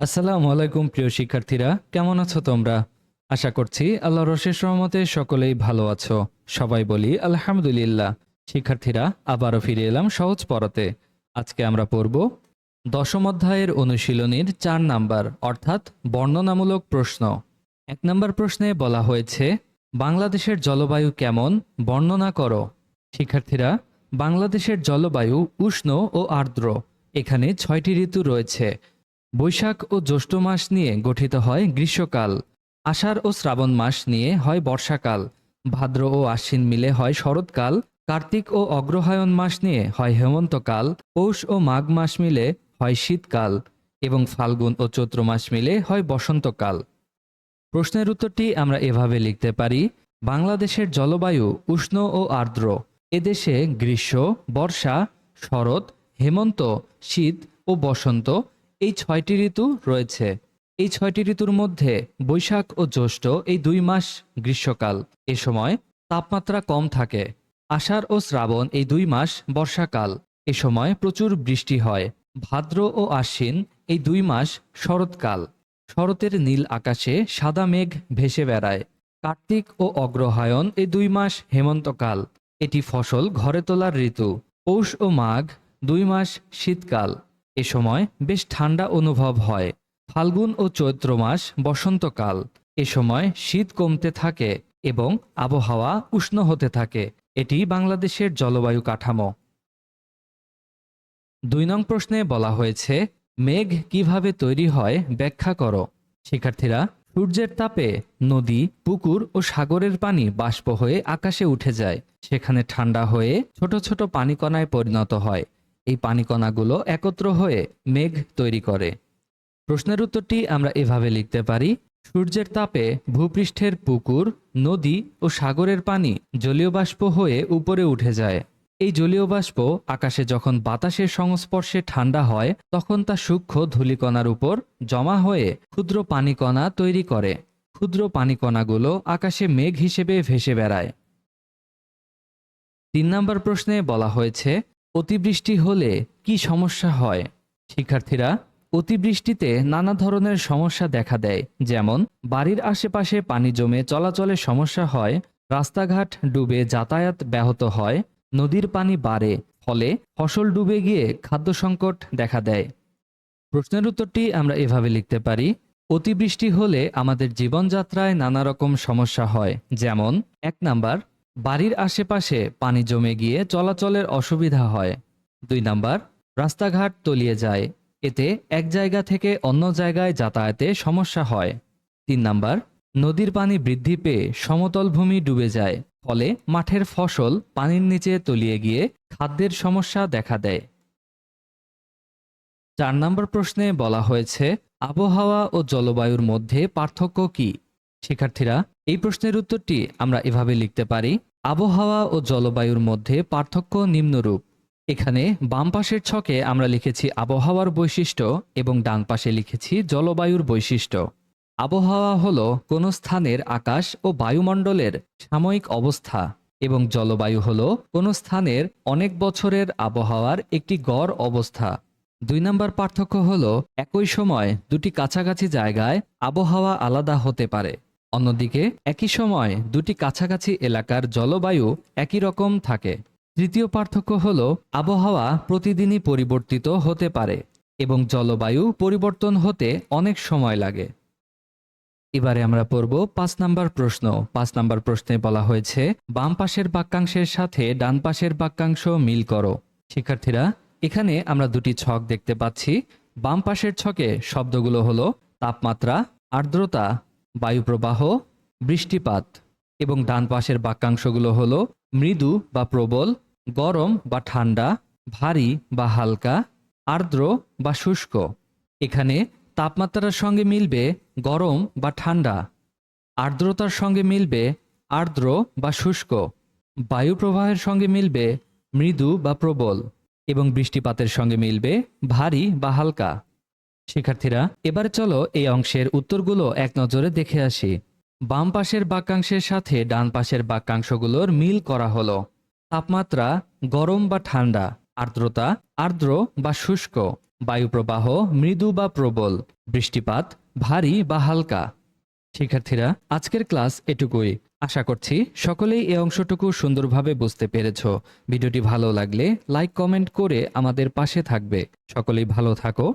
আসসালামু আলাইকুম, প্রিয় শিক্ষার্থীরা। কেমন আছো তোমরা? আশা করছি আল্লাহর অশেষ রহমতে সকলেই ভালো আছো। সবাই বলি, আলহামদুলিল্লাহ। শিক্ষার্থীরা, আবারও ফিরে এলাম সহজ পড়াতে আজকে আমরা পড়ব দশম অধ্যায়ের অনুশীলনীর চার নাম্বার, অর্থাৎ বর্ণনামূলক প্রশ্ন। এক নম্বর প্রশ্নে বলা হয়েছে, বাংলাদেশের জলবায়ু কেমন? বর্ণনা করো। শিক্ষার্থীরা, বাংলাদেশের জলবায়ু উষ্ণ ও আর্দ্র। এখানে ছয়টি ঋতু রয়েছে। বৈশাখ ও জ্যৈষ্ঠ মাস নিয়ে গঠিত হয় গ্রীষ্মকাল। আষাঢ় ও শ্রাবণ মাস নিয়ে হয় বর্ষাকাল। ভাদ্র ও আশ্বিন মিলে হয় শরৎকাল। কার্তিক ও অগ্রহায়ণ মাস নিয়ে হয় হেমন্তকাল। পৌষ ও মাঘ মাস মিলে হয় শীতকাল। এবং ফাল্গুন ও চৈত্র মাস মিলে হয় বসন্তকাল। প্রশ্নের উত্তরটি আমরা এভাবে লিখতে পারি, বাংলাদেশের জলবায়ু উষ্ণ ও আর্দ্র। এদেশে গ্রীষ্ম, বর্ষা, শরৎ, হেমন্ত, শীত ও বসন্ত এই ছয়টি ঋতু রয়েছে। এই ছয়টি ঋতুর মধ্যে বৈশাখ ও জ্যৈষ্ঠ এই দুই মাস গ্রীষ্মকাল। এ সময় তাপমাত্রা কম থাকে। আষাঢ় ও শ্রাবণ এই দুই মাস বর্ষাকাল। এ সময় প্রচুর বৃষ্টি হয়। ভাদ্র ও আশ্বিন এই দুই মাস শরৎকাল। শরতের নীল আকাশে সাদা মেঘ ভেসে বেড়ায়। কার্তিক ও অগ্রহায়ণ এই দুই মাস হেমন্তকাল। এটি ফসল ঘরে তোলার ঋতু। পৌষ ও মাঘ দুই মাস শীতকাল। এ সময় বেশ ঠান্ডা অনুভব হয়। ফাল্গুন ও চৈত্র মাস বসন্তকাল। এ সময় শীত কমতে থাকে এবং আবহাওয়া উষ্ণ হতে থাকে। এটি বাংলাদেশের জলবায়ু কাঠামো। দুই নং প্রশ্নে বলা হয়েছে, মেঘ কীভাবে তৈরি হয় ব্যাখ্যা করো। শিক্ষার্থীরা, সূর্যের তাপে নদী, পুকুর ও সাগরের পানি বাষ্প হয়ে আকাশে উঠে যায়। সেখানে ঠান্ডা হয়ে ছোট ছোট পানিকণায় পরিণত হয়। এই পানিকণাগুলো একত্র হয়ে মেঘ তৈরি করে। প্রশ্নের উত্তরটি আমরা এভাবে লিখতে পারি, সূর্যের তাপে ভূপৃষ্ঠের পুকুর, নদী ও সাগরের পানি জলীয় বাষ্প হয়ে উপরে উঠে যায়। এই জলীয় বাষ্প আকাশে যখন বাতাসের সংস্পর্শে ঠান্ডা হয়, তখন তা সূক্ষ্ম ধূলিকণার উপর জমা হয়ে ক্ষুদ্র পানিকণা তৈরি করে। ক্ষুদ্র পানিকণাগুলো আকাশে মেঘ হিসেবে ভেসে বেড়ায়। তিন নম্বর প্রশ্নে বলা হয়েছে অতিবৃষ্টি হলে কি সমস্যা হয়? শিক্ষার্থীরা, অতিবৃষ্টিতে নানা ধরনের সমস্যা দেখা দেয়, যেমন বাড়ির আশেপাশে পানি জমে চলাচলে সমস্যা হয়, রাস্তাঘাট ডুবে যাতায়াত ব্যাহত হয়, নদীর পানি বাড়ে, ফলে ফসল ডুবে গিয়ে খাদ্য সংকট দেখা দেয়। প্রশ্নের উত্তরটি আমরা এভাবে লিখতে পারি, অতিবৃষ্টি হলে আমাদের জীবনযাত্রায় নানা রকম সমস্যা হয়, যেমন এক নাম্বার বাড়ির আশেপাশে পানি জমে গিয়ে চলাচলের অসুবিধা হয়। দুই নাম্বার, রাস্তাঘাট তলিয়ে যায়। এতে এক জায়গা থেকে অন্য জায়গায় যাতায়াতে সমস্যা হয়। তিন নাম্বার, নদীর পানি বৃদ্ধি পেয়ে সমতল ভূমি ডুবে যায়। ফলে মাঠের ফসল পানির নিচে তলিয়ে গিয়ে খাদ্যের সমস্যা দেখা দেয়। চার নম্বর প্রশ্নে বলা হয়েছে, আবহাওয়া ও জলবায়ুর মধ্যে পার্থক্য কি? শিক্ষার্থীরা, এই প্রশ্নের উত্তরটি আমরা এভাবে লিখতে পারি। আবহাওয়া ও জলবায়ুর মধ্যে পার্থক্য নিম্নরূপ। এখানে বাম পাশের ছকে আমরা লিখেছি আবহাওয়ার বৈশিষ্ট্য এবং ডান পাশে লিখেছি জলবায়ুর বৈশিষ্ট্য। আবহাওয়া হলো কোনো স্থানের আকাশ ও বায়ুমণ্ডলের সাময়িক অবস্থা এবং জলবায়ু হল কোনো স্থানের অনেক বছরের আবহাওয়ার একটি গড় অবস্থা। দুই নম্বর পার্থক্য হলো একই সময় দুটি কাছাকাছি জায়গায় আবহাওয়া আলাদা হতে পারে। অন্যদিকে, একই সময় দুটি কাছাকাছি এলাকার জলবায়ু একই রকম থাকে। তৃতীয় পার্থক্য হল, আবহাওয়া প্রতিদিনই পরিবর্তিত হতে পারে এবং জলবায়ু পরিবর্তন হতে অনেক সময় লাগে। এবারে আমরা পড়ব পাঁচ নাম্বার প্রশ্ন। পাঁচ নাম্বার প্রশ্নে বলা হয়েছে, বাম পাশের বাক্যাংশের সাথে ডান পাশের বাক্যাংশ মিল করো। শিক্ষার্থীরা, এখানে আমরা দুটি ছক দেখতে পাচ্ছি। বাম পাশের ছকে শব্দগুলো হলো তাপমাত্রা, আর্দ্রতা বায়ুপ্রবাহ, বৃষ্টিপাত এবং ডান পাশের বাক্যাংশগুলো হলো মৃদু বা প্রবল, গরম বা ঠান্ডা, ভারী বা হালকা, আর্দ্র বা শুষ্ক। এখানে তাপমাত্রার সঙ্গে মিলবে গরম বা ঠান্ডা। আর্দ্রতার সঙ্গে মিলবে আর্দ্র বা শুষ্ক। বায়ু প্রবাহের সঙ্গে মিলবে মৃদু বা প্রবল এবং বৃষ্টিপাতের সঙ্গে মিলবে ভারী বা হালকা। শিক্ষার্থীরা, এবারে চলো এই অংশের উত্তরগুলো এক নজরে দেখে আসি। বাম পাশের বাক্যাংশের সাথে ডান পাশের বাক্যাংশগুলোর মিল করা হলো। তাপমাত্রা গরম বা ঠান্ডা, আর্দ্রতা আর্দ্র বা শুষ্ক, বায়ুপ্রবাহ মৃদু বা প্রবল, বৃষ্টিপাত ভারী বা হালকা। শিক্ষার্থীরা, আজকের ক্লাস এটুকুই। আশা করছি সকলেই এই অংশটুকু সুন্দরভাবে বুঝতে পেরেছ। ভিডিওটি ভালো লাগলে লাইক, কমেন্ট করে আমাদের পাশে থাকবে। সকলেই ভালো থাকো।